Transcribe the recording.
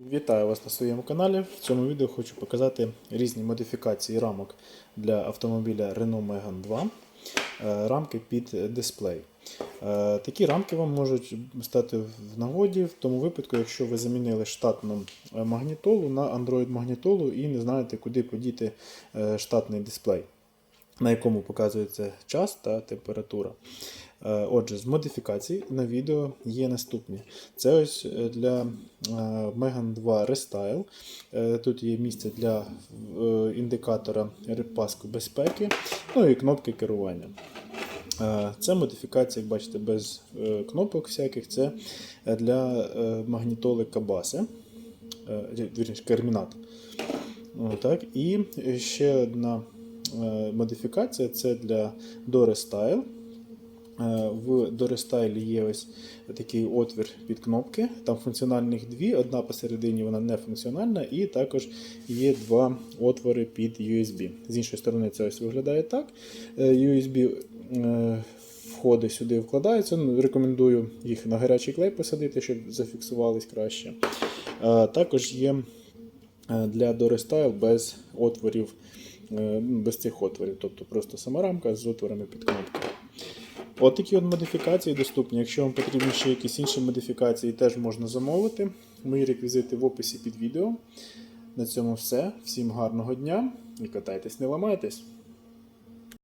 Вітаю вас на своєму каналі. В цьому відео хочу показати різні модифікації рамок для автомобіля Renault Megane 2, е, рамки під дисплей. Е, Такі рамки вам можуть стати в нагоді в тому випадку, якщо ви замінили штатну е, магнітолу на Android магнітолу і не знаєте, куди подіти штатний дисплей, на якому показується час та температура. Е, Отже, з модифікацій на відео є наступні. Це ось е, для е, Megane 2 Restyle. Тут є місце для індикатора паску безпеки, ну і кнопки керування. Це модифікація, як бачите, без кнопок всяких. Це для магнітоли Кабаси, вірніше, кермінат. Так, і ще одна модифікація це для DoreStyle. Е, В DoreStyle є ось такий отвір під кнопки. Там функціональних дві, одна посередині вона не функціональна, і також є два отвори під USB. З іншої сторони, це ось виглядає так. Е, USB е, входи сюди вкладаються. Ну, Рекомендую їх на гарячий клей посадити, щоб зафіксувались краще. Е, Також є е, для DoreStyle без отворів, е, без цих отворів, тобто просто сама рамка з отворами під кнопки. От от модифікації доступні. Якщо вам потрібні ще якісь інші модифікації, теж можна замовити. Мої реквізити в описі під відео. На цьому все. Всім гарного дня і катайтесь, не ламайтесь!